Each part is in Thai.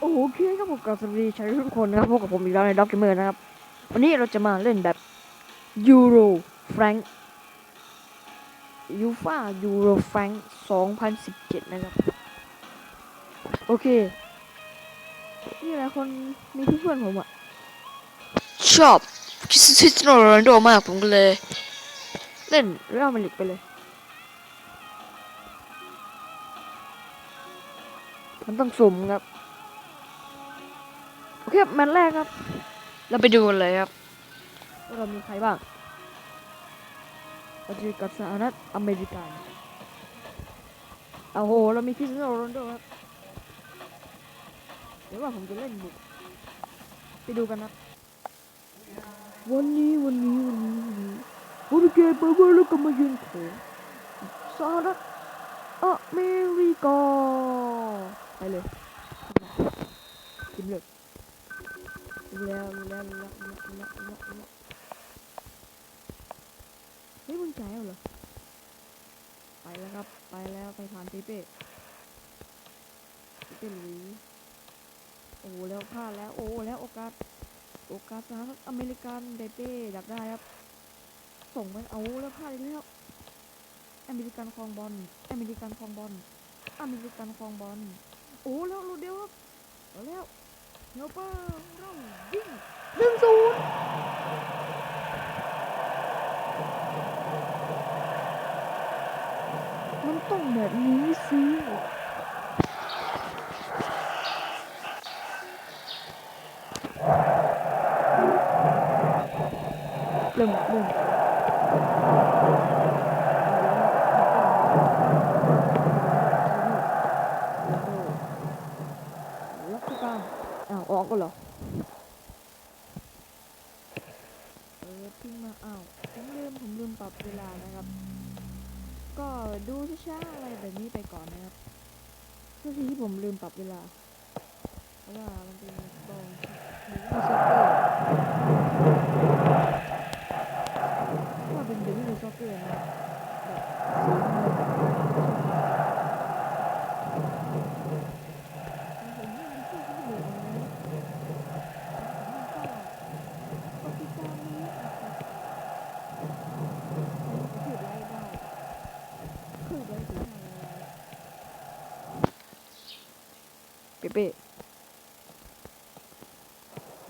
โอเคครับผมกับสวัสดีชาวทุกคนนะครับพบกับผมอีกแล้วในด็อกเกมเมอร์นะครับ วันนี้เราจะมาเล่นแบบยูโรแฟรงยูฟายูโรแฟรงค์2017 นะครับ โอเค นี่หลายคนมีเพื่อนผมอะชอบคิสติโนโรนโดมากผมก็เลย เล่นเรียลมาดริดไปเลยมันต้องสุ่มครับ อเคแมตช์แรกครับ เราไปดูกันเลยครับเรามีใครบ้างเราจอกับสหรัฐอเมริกาโอ้โห เรามีคริสเตียโรนโดครับ เดี๋ยวว่าผมจะเล่นบุก ไปดูกันนะวันนี้วันนี้วันนี้วันนี้โอเคเบอร์บอร์แล้วก็มายิงเขาสหรัฐอเมริกาไปเลย kiếm ลย มีแล้วมีแล้วมีแล้วมีแล้วมีแล้วมีแล้วเฮ้ยมึงใจเอเหรอ ไปแล้วครับ ไปแล้วไปผ่านเปเป้เป็นหวีโอ้แล้วพลาดแล้วโอ้แล้วโอกาส โอกาสนะรับอเมริกันเดเป้ดักได้ครับ ส่งไปเอาแล้วพลาดแล้วอเมริกันคลองบอลอเมริกันคลองบอลอเมริกันคลองบอลโอ้แล้วรูเดียวครัแล้ว โนเปอร์ร่องยิงหนึ่งศูนย์มันต้องแบบนี้สิเริ่มเริ่ม เหรอ เออพิ่งมาอ้าวผมลืมผมลืมปรับเวลานะครับ ก็ดูช้าๆอะไรแบบนี้ไปก่อนนะครับทุกทีที่ผมลืมปรับเวลา เพราะว่ามันเป็นบอลหรือว่าซ็อกเกอร์ว่าเป็นเดี๋ยวไม่เป็ซ็อกเกอร์นะแบบสูงเลย เป๊ะ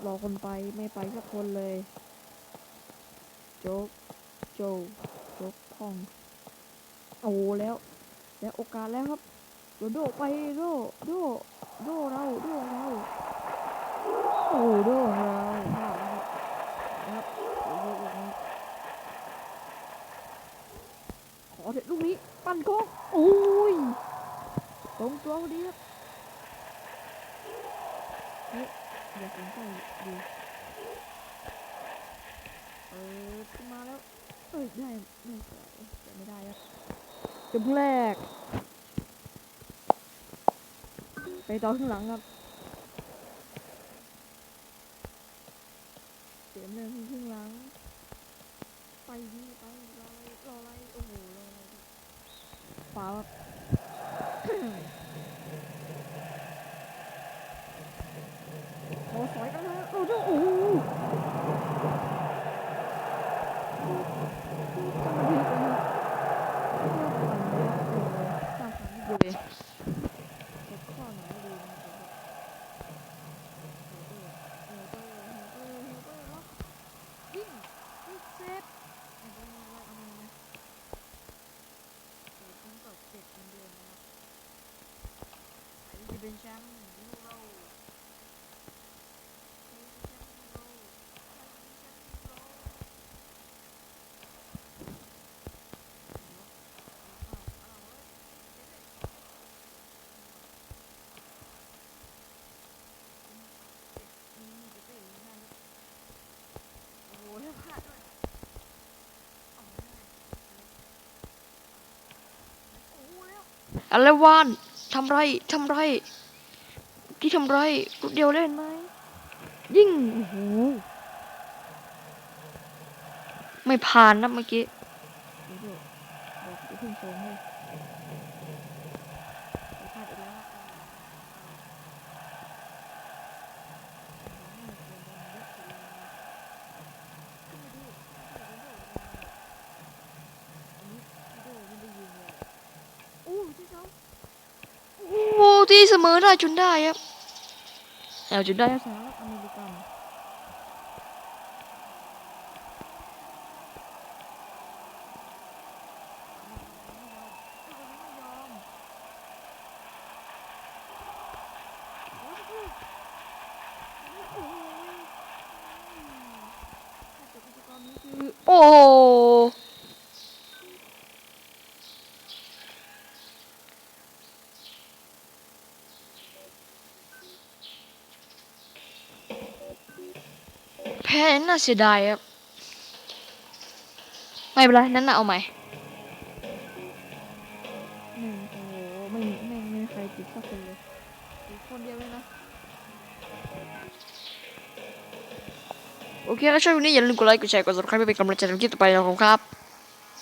รอคนไปไม่ไปสักคนเลย โจ๊ก โจ๊กโจ๊กพอง โอ้แล้ว แล้วโอกาสแล้วครับโดดไปโดโดโดเราโดเราโอ้โดเราครับขอเด็ดลูกนี้ ปั่นโค้งโอ้ยตรงตัวพอดีครับ เฮ้ยเดี๋ยวผมใส่ดีเออขึ้นมาแล้ว เอ้ยได้ไม่ใส่แต่ไม่ได้แล้วจมแรก ไปต่อข้างหลังครับเสียเงินข้างหลัง ไปดีไปรออะไรรออะไรโอ้โหรอไรฟ้าแบบ อะไรวัน ทำไรทำไรที่ทำไรกูเดียวเล่นไหมยิ่งโอ้โหไม่ผ่านนะเมื่อกี้โอีกแล้วอู้ที่เขา โอ้ที่เสมอได้จนได้ครับแอลจนได้สหรัฐอเมริกา แพ้น่าเสียดายครับไม่เป็นไรนั่นน่ะเอาใหม่หนึ่งโอ้โหไม่มีไม่ไม่มีใครติดสักคนเลยติดคนเดียวเลยนะโอเคแล้วชอบวันนี้อย่าลืมกดไลค์กดแชร์กด subscribe เพื่อเป็นกำลังใจในคลิปต่อไปนะครับ